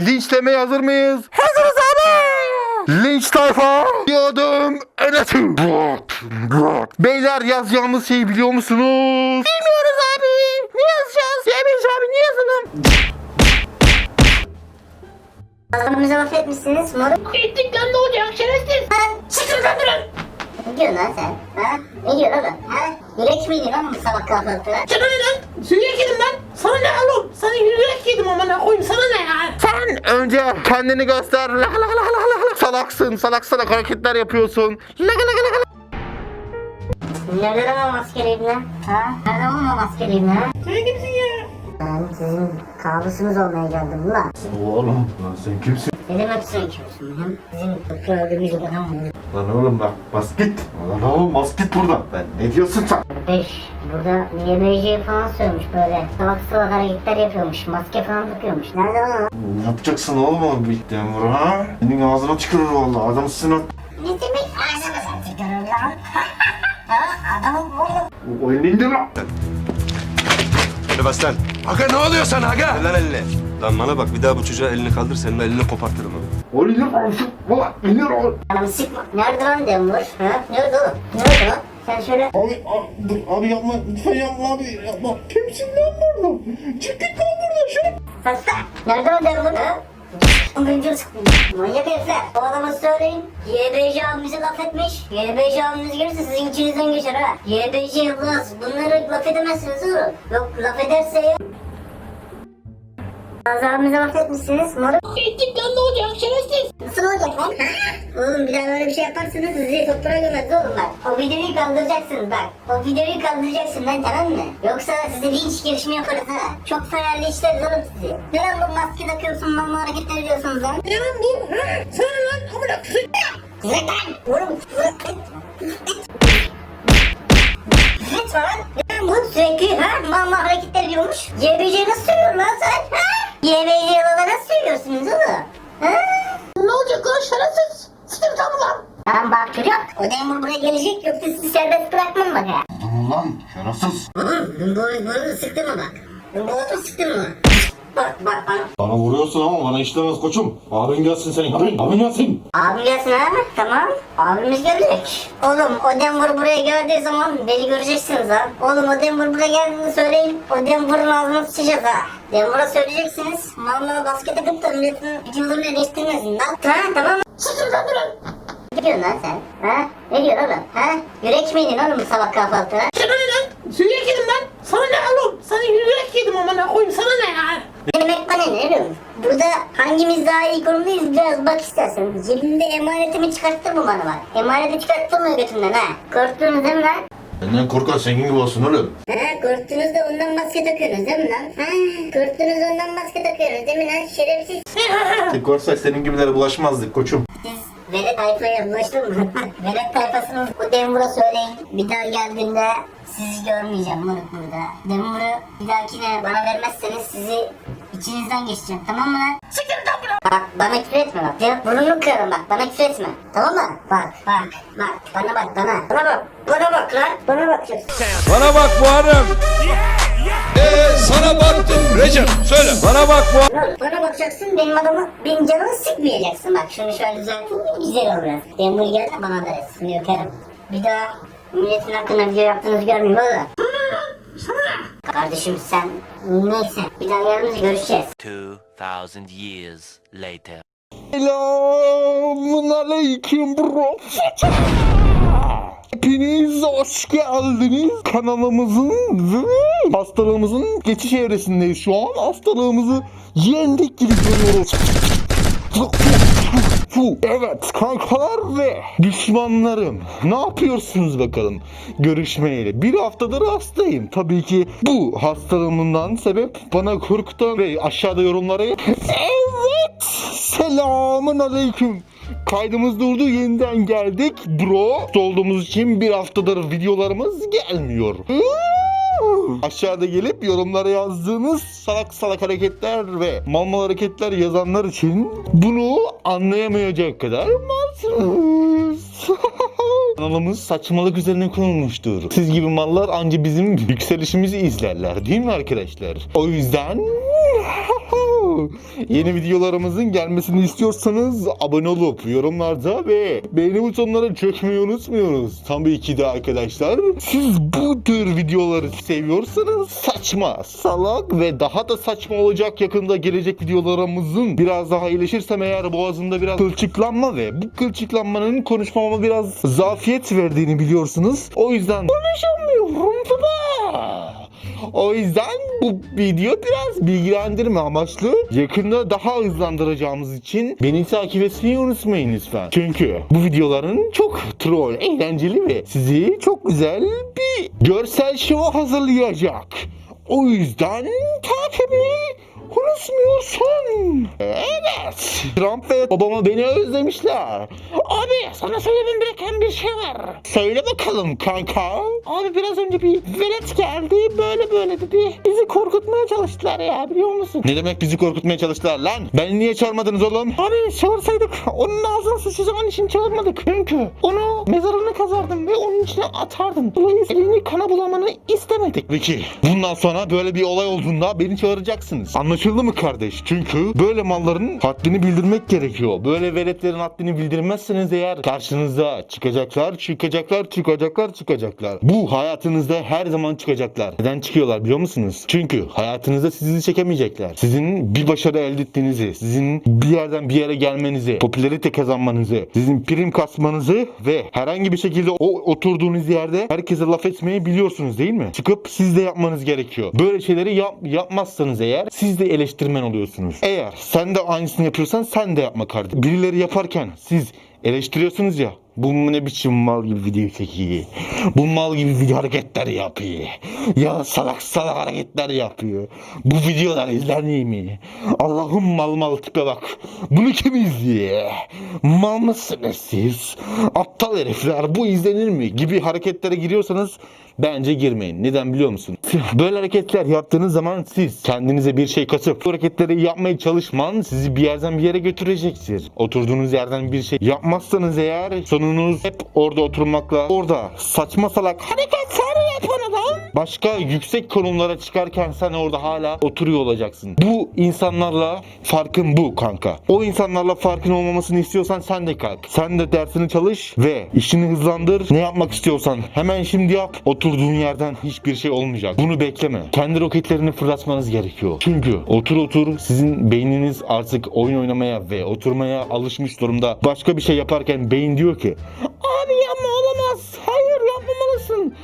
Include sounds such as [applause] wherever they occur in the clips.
Linçlemeye hazır mıyız? Hazırız abi. Linç tayfa. Bırak. Bırak. Beyler yazacağımız şeyi biliyor musunuz? Bilmiyoruz abi. Ne yazacağız? Yemeyiz abi ne yazalım? Adamımıza laf etmişsiniz moruk. Ettik lan ne olacak şerefsiz. Lan durun. Ne diyorsun lan sen? Ha? Ne diyorsun oğlum? Ha? Yürek miydin lan bu sabah kahvaltıda? Sana ne lan? Yürek yedim lan. Sana ne oğlum? Sana yürek yedim ama ne koyayım sana ne ya? Sen önce kendini göster. La la la la la la. Salaksın. Salak salak hareketler yapıyorsun. La la la la la. Nereden o maskeliyim lan? Ha? Nereden oğlum o maskeliyim lan? Sen kimsin ya? Ben sizin kabusunuz olmaya geldim lan. Oğlum lan sen kimsin? Ne demek sen kimsin? Sizin doktor öldüğümüz adam mı? Lan oğlum bak bas git. Lan oğlum bas git buradan. Ben ne diyorsun sen? Beş. Burada YBC falan sövmüş böyle. Salak salak hareketler yapıyormuş. Maske falan takıyormuş. Nerede lan o? Ne yapacaksın oğlum o bitten vur ha? Senin ağzına tükürür valla adamsın o. Ne demek ağzına çıkarır lan? [laughs] ha? Adamı vurdum. O elini indir lan. Bas lan. Aga ne oluyor sana aga? Ver lan elini. Lan bana bak bir daha bu çocuğa elini kaldır senin elini kopartırım ha. O indir lan. Valla indir lan. Adamı sıkma. Nerede lan Demur? Ha? Nerede oğlum? Nerede lan? Sen şöyle Abi, abi, dur, abi yapma lütfen yapma abi yapma. Kimsin lan burada? Çık git lan buradan şunu. Hasta. Nerede o Demur? Ha? Ömrüncü sıkmış. Manyak herifler. O adama söyleyin. YBC abimize laf etmiş. YBC abimiz gelirse sizin içinizden geçer ha. YBC Yılmaz. Bunları laf edemezsiniz oğlum. Yok laf ederse ya. Bazı abimize laf etmişsiniz. Moruk. Ettik lan ne olacak şerefsiz. Nasıl olacak lan? Oğlum bir daha böyle bir şey yaparsanız sizi toprağa gömeriz oğlum bak. O videoyu kaldıracaksın bak. O videoyu kaldıracaksın lan tamam mı? Yoksa size linç girişimi yaparız ha. Çok fena linçleriz oğlum sizi. Ne lan bu maske takıyorsun mamma hareketler ediyorsunuz lan? Ne lan bu? Ha? Sana ne lan? Amına kusur. Zık lan! Oğlum! Lütfen lan! Ne lan bu sürekli ha? Mamma hareketler ediyormuş. YBC nasıl söylüyorsun lan sen? Ha? YBC nasıl söylüyorsunuz oğlum? Ha? Ne olacak lan şerefsiz? Sıkın tamam lan. Lan bak çocuk, o demir buraya gelecek yoksa sizi serbest bırakmam bak ya. Dur lan şerefsiz. Oğlum, bu bunu sıktı mı bak? Bu boğazı sıktı mı? Bana vuruyorsun ama bana işlemez koçum. Abin gelsin senin abin. Abin gelsin. Abim gelsin ha? Tamam. Abimiz gelecek. Oğlum o Denver buraya geldiği zaman beni göreceksiniz ha. Oğlum o Denver buraya geldiğini söyleyin. O Denver'ın ağzına sıçacağız ha. Denver'a söyleyeceksiniz. Malına basket takıp da milletin videolarını eleştirmesin lan. Ha tamam? Sıkın lan durun. Ne diyorsun lan sen? Ha? Ne diyorsun oğlum? Ha? Yürek miydin oğlum bu sabah kahvaltıda? Ne lan? Yürek yedim lan. Sana ne oğlum? Sana yürek yedim ama ne koyayım sana ne ya? Ne demek bana ne oğlum? Burada hangimiz daha iyi konumdayız biraz bak istersen. Cebimde emanetimi çıkarttın mı bana bak. Emaneti çıkarttın mı götümden ha? Korktunuz değil mi lan? Benden korkan senin gibi olsun oğlum. Ha korktunuz da ondan maske takıyorsunuz değil mi lan? Ha korktunuz ondan maske takıyorsunuz değil mi lan şerefsiz? Korksak senin gibilere bulaşmazdık koçum. Velet tayfaya ulaştın mı? [laughs] velet tayfasını bu Demur'a söyleyin. Bir daha geldiğinde sizi görmeyeceğim moruk burada. Demur'u bir dahakine bana vermezseniz sizi içinizden geçeceğim tamam mı lan? Sıkın lan buna. Bak bana küfür etme bak. Ya burnunu kırarım bak bana küfür etme. Tamam mı? Bak bak bak bana bak bana. Bana bak. Bana bak lan. Bana bak. Bana bak Muharrem. Ee, sana baktım Recep. Söyle. Bana bak Muharrem. Bana bakacaksın benim adamı benim canımı sıkmayacaksın bak şunu şöyle düzeltin güzel olur gel de bana da resmini öperim. Bir daha milletin hakkında video yaptığınızı görmeyeyim valla. Kardeşim sen neyse bir daha yarın görüşeceğiz. 2,000 years later. Selamun aleyküm bro. Hepiniz hoş geldiniz. Kanalımızın ve hastalığımızın geçiş evresindeyiz şu an. Hastalığımızı yendik gibi görüyoruz. Evet kankalar ve düşmanlarım. Ne yapıyorsunuz bakalım görüşmeyeli bir haftadır hastayım. Tabii ki bu hastalığımdan sebep bana korkutan ve aşağıda yorumlara evet selamun aleyküm. Kaydımız durdu yeniden geldik. Bro olduğumuz için bir haftadır videolarımız gelmiyor Aşağıda gelip yorumlara yazdığınız salak salak hareketler ve mal mal hareketler yazanlar için bunu anlayamayacak kadar malsınız. [laughs] Kanalımız saçmalık üzerine kurulmuştur. Siz gibi mallar anca bizim yükselişimizi izlerler değil mi arkadaşlar? O yüzden Yeni videolarımızın gelmesini istiyorsanız abone olup yorumlarda ve beğeni butonuna çökmeyi unutmuyoruz. Tabii ki de arkadaşlar siz bu tür videoları seviyorsanız saçma, salak ve daha da saçma olacak yakında gelecek videolarımızın biraz daha iyileşirsem eğer boğazımda biraz kılçıklanma ve bu kılçıklanmanın konuşmama biraz zafiyet verdiğini biliyorsunuz. O yüzden konuşamıyorum baba. O yüzden bu video biraz bilgilendirme amaçlı. Yakında daha hızlandıracağımız için beni takip etmeyi unutmayın lütfen. Çünkü bu videoların çok troll, eğlenceli ve sizi çok güzel bir görsel show hazırlayacak. O yüzden takibi unutmuyorsun. Evet. Trump ve Obama beni özlemişler. Abi sana söylemem gereken bir şey var. Söyle bakalım kanka. Abi biraz önce bir velet geldi böyle böyle dedi. Bizi korkutmaya çalıştılar ya biliyor musun? Ne demek bizi korkutmaya çalıştılar lan? Beni niye çağırmadınız oğlum? Abi çağırsaydık onun ağzına sıçacağın için çağırmadık. Çünkü onu mezarını kazardım ve onun içine atardım. Dolayısıyla elini kana bulamanı istemedik. Peki bundan sonra böyle bir olay olduğunda beni çağıracaksınız. Anlaşıldı mı kardeş? Çünkü böyle malların haddini bildirmek gerekiyor. Böyle veletlerin haddini bildirmezseniz eğer karşınıza çıkacaklar, çıkacaklar, çıkacaklar, çıkacaklar. Bu hayatınızda her zaman çıkacaklar. Neden çıkıyorlar biliyor musunuz? Çünkü hayatınızda sizi çekemeyecekler. Sizin bir başarı elde ettiğinizi, sizin bir yerden bir yere gelmenizi, popülerite kazanmanızı, sizin prim kasmanızı ve herhangi bir şekilde o oturduğunuz yerde herkese laf etmeyi biliyorsunuz değil mi? Çıkıp siz de yapmanız gerekiyor. Böyle şeyleri yap, yapmazsanız eğer siz de eleştirmen oluyorsunuz. Eğer sen de aynısını yapıyorsan sen de yapma kardeşim. Birileri yaparken siz eleştiriyorsunuz ya. Bu ne biçim mal gibi video çekiyor. Bu mal gibi video hareketler yapıyor. Ya salak salak hareketler yapıyor. Bu videolar izlenmiyor mi? Allah'ım mal mal tipe bak. Bunu kim izliyor? Mal mısınız siz? Aptal herifler bu izlenir mi? Gibi hareketlere giriyorsanız bence girmeyin. Neden biliyor musun? Böyle hareketler yaptığınız zaman siz kendinize bir şey katıp bu hareketleri yapmaya çalışman sizi bir yerden bir yere götürecektir. Oturduğunuz yerden bir şey yapmazsanız eğer sonunuz hep orada oturmakla orada saçma salak adam başka yüksek konumlara çıkarken sen orada hala oturuyor olacaksın. Bu insanlarla farkın bu kanka. O insanlarla farkın olmamasını istiyorsan sen de kalk. Sen de dersini çalış ve işini hızlandır. Ne yapmak istiyorsan hemen şimdi yap. Oturduğun yerden hiçbir şey olmayacak. Bunu bekleme. Kendi roketlerini fırlatmanız gerekiyor. Çünkü otur otur sizin beyniniz artık oyun oynamaya ve oturmaya alışmış durumda. Başka bir şey yaparken beyin diyor ki Abi yapma olamaz. Hayır yapmamalısın.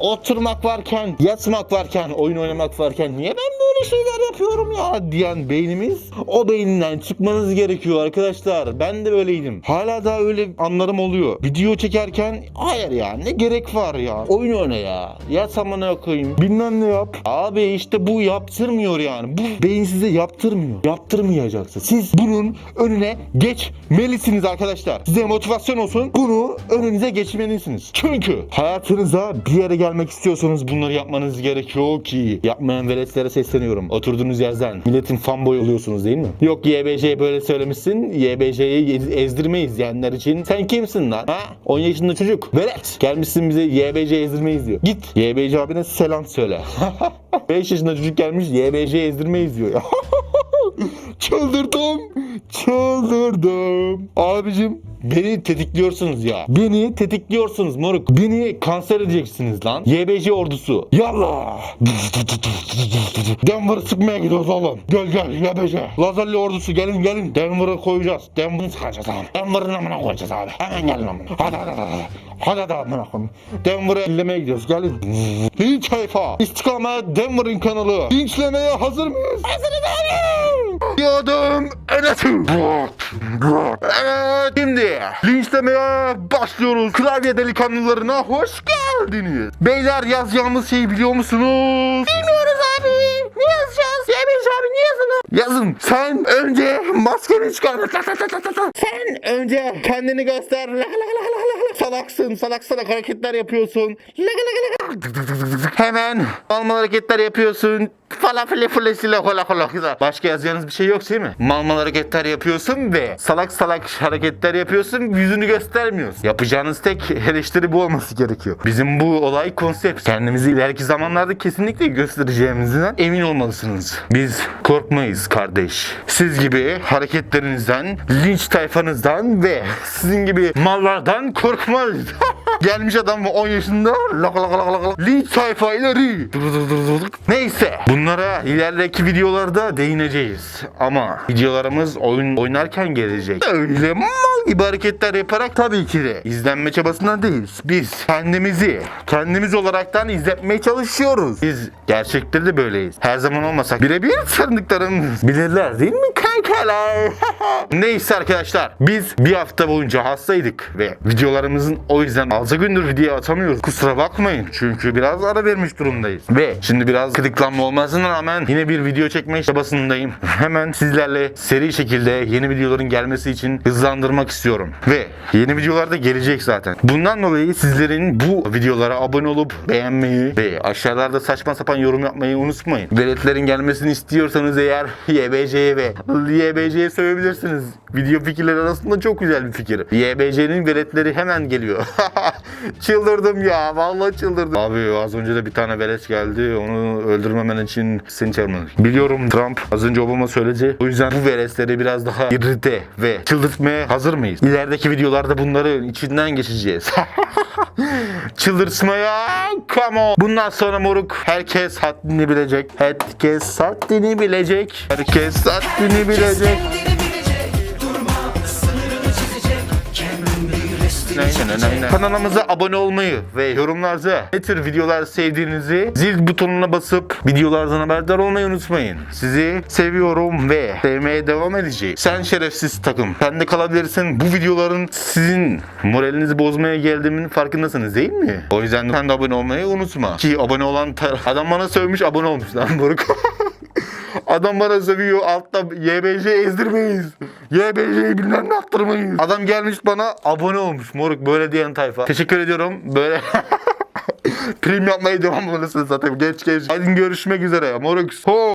Oturmak varken, yatmak varken, oyun oynamak varken niye ben böyle şeyler yapıyorum ya diyen beynimiz o beyninden çıkmanız gerekiyor arkadaşlar. Ben de böyleydim. Hala da öyle anlarım oluyor. Video çekerken hayır ya ne gerek var ya. Oyun oyna ya. Yat amına koyayım. Bilmem ne yap. Abi işte bu yaptırmıyor yani. Bu beyin size yaptırmıyor. Yaptırmayacaksa. Siz bunun önüne geçmelisiniz arkadaşlar. Size motivasyon olsun. Bunu önünüze geçmelisiniz. Çünkü hayatınıza bir yere gelmek istiyorsanız bunları yapmanız gerekiyor ki. Yapmayan veletlere sesleniyorum. Oturduğunuz yerden milletin fanboy oluyorsunuz değil mi? Yok YBC böyle söylemişsin. YBC'yi ez- ezdirmeyiz diyenler için. Sen kimsin lan? Ha? 10 yaşında çocuk. Velet. Gelmişsin bize YBC ezdirmeyiz diyor. Git YBC abine selam söyle. [laughs] 5 yaşında çocuk gelmiş YBC ezdirmeyiz diyor. [laughs] Çıldırdım. Çıldırdım. Abicim beni tetikliyorsunuz ya. Beni tetikliyorsunuz moruk. Beni kanser edeceksiniz lan. YBC ordusu. Yallah. Denver'ı sıkmaya gidiyoruz oğlum. Gel gel YBC. Lazerli ordusu gelin gelin. Denver'ı koyacağız. Denver'ı sıkacağız abi. Denver'ın amına koyacağız abi. Hemen gelin amına. Hadi hadi hadi. hadi. Hadi hadi amına koyayım. Denver'ı ellemeye gidiyoruz. Gelin. Linç hayfa. İstikamet Denver'ın kanalı. Linçlemeye hazır mıyız? Hazırız abi. Yadım Enes'i. Evet şimdi linçlemeye başlıyoruz. Klavye delikanlılarına hoş geldiniz. Beyler yazacağımız şeyi biliyor musunuz? Bilmiyoruz abi. Ne yazacağız? Yemiş abi ne yazalım? Yazın. Sen önce maskeni çıkar. Sen önce kendini göster. La la la la la la. Salaksın. Salak salak hareketler yapıyorsun. La la la la la. [laughs] Hemen alma hareketler yapıyorsun. Falafel fulesiyle hola hola hola. Başka yazacağınız bir şey yok değil mi? Mal mal hareketler yapıyorsun ve salak salak hareketler yapıyorsun yüzünü göstermiyorsun. Yapacağınız tek eleştiri bu olması gerekiyor. Bizim bu olay konsept. Kendimizi ileriki zamanlarda kesinlikle göstereceğimizden emin olmalısınız. Biz korkmayız kardeş. Siz gibi hareketlerinizden, linç tayfanızdan ve sizin gibi mallardan korkmayız. [laughs] Gelmiş adam 10 yaşında lak lak lak lak lak. linç tayfa ileri. Neyse bunlara ilerideki videolarda değineceğiz. Ama videolarımız oyun oynarken gelecek. Öyle mal gibi hareketler yaparak tabii ki de izlenme çabasında değiliz. Biz kendimizi kendimiz olaraktan izletmeye çalışıyoruz. Biz gerçekte de böyleyiz. Her zaman olmasak birebir tanıdıklarımız bilirler değil mi kankalar? [laughs] Neyse arkadaşlar biz bir hafta boyunca hastaydık ve videolarımızın o yüzden 6 gündür video atamıyoruz. Kusura bakmayın çünkü biraz ara vermiş durumdayız. Ve şimdi biraz gıdıklanma olmasına rağmen yine bir video çekme çabasındayım. Hemen sizlerle seri şekilde yeni videoların gelmesi için hızlandırmak istiyorum. Ve yeni videolar da gelecek zaten. Bundan dolayı sizlerin bu videolara abone olup beğenmeyi ve aşağılarda saçma sapan yorum yapmayı unutmayın. Veletlerin gelmesini istiyorsanız eğer YBC'ye ve YBC'ye sövebilirsiniz. Video fikirleri arasında çok güzel bir fikir. YBC'nin veletleri hemen geliyor. [laughs] çıldırdım ya. Vallahi çıldırdım. Abi az önce de bir tane velet geldi. Onu öldürmemen için seni çağırmadık. Biliyorum Trump az önce Obama söyledi. O yüzden bu veletleri biraz daha irrite ve çıldırtmaya hazır mıyız? İlerideki videolarda bunların içinden geçeceğiz. [laughs] Çıldırtmaya come on. Bundan sonra moruk herkes haddini bilecek. Herkes haddini bilecek. Herkes haddini bilecek. Kanalımıza abone olmayı ve yorumlarda ne tür videolar sevdiğinizi zil butonuna basıp videolardan haberdar olmayı unutmayın. Sizi seviyorum ve sevmeye devam edeceğim. Sen şerefsiz takım. Sen de kalabilirsin. Bu videoların sizin moralinizi bozmaya geldiğimin farkındasınız değil mi? O yüzden sen de abone olmayı unutma. Ki abone olan adam bana sövmüş abone olmuş lan moruk. [laughs] Adam bana sövüyor altta YBC ezdirmeyiz. YBC'yi bilmem ne attırmayız. Adam gelmiş bana abone olmuş moruk böyle diyen tayfa. Teşekkür ediyorum böyle [laughs] prim yapmaya devam olmalısınız zaten genç genç. Hadi görüşmek üzere moruk. Ho.